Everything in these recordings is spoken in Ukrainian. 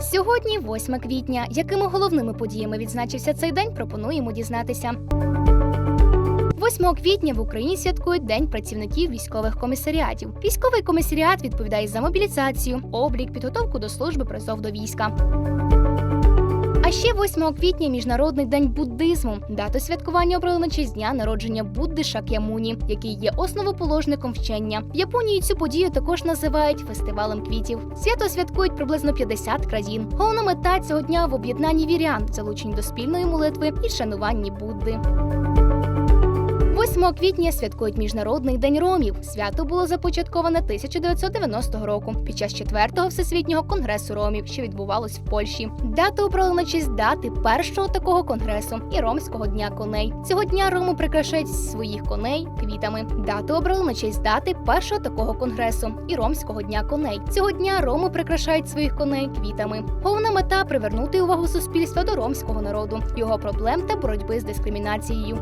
Сьогодні 8 квітня. Якими головними подіями відзначився цей день, пропонуємо дізнатися. 8 квітня в Україні святкують День працівників військових комісаріатів. Військовий комісаріат відповідає за мобілізацію, облік, підготовку до служби призов до війська. А ще 8 квітня Міжнародний день буддизму. Дату святкування обрали на честь дня народження Будди Шак'ямуні, який є основоположником вчення. В Японії цю подію також називають фестивалем квітів. Свято святкують приблизно 50 країн. Головна мета цього дня в об'єднанні вірян, залучені до спільної молитви і шануванні Будди. 8 квітня святкують Міжнародний день ромів. Свято було започатковане 1990 року під час 4-го всесвітнього конгресу ромів, що відбувалось в Польщі. Дату обрали на честь дати першого такого конгресу і ромського дня коней. Цього дня роми прикрашають своїх коней квітами. Дату обрали на честь дати першого такого конгресу і ромського дня коней. Цього дня роми прикрашають своїх коней квітами. Головна мета привернути увагу суспільства до ромського народу, його проблем та боротьби з дискримінацією.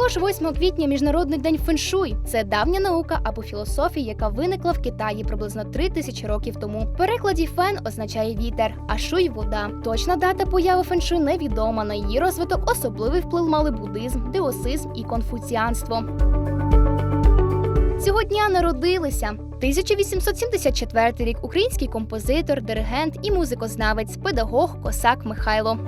Також 8 квітня Міжнародний день феншуй. Це давня наука або філософія, яка виникла в Китаї приблизно 3 тисячі років тому. В перекладі фен означає вітер, а шуй вода. Точна дата появи феншуй невідома. На її розвиток особливий вплив мали буддизм, деосизм і конфуціанство. Цього дня народилися 1874 рік український композитор, диригент і музикознавець, педагог Косак Михайло.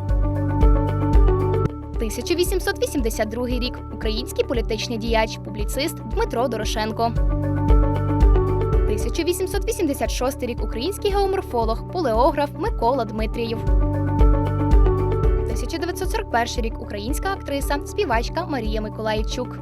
1882 рік український політичний діяч, публіцист Дмитро Дорошенко. 1886 рік український геоморфолог, полеограф Микола Дмитрієв. 1941 рік українська актриса, співачка Марія Миколаївчук.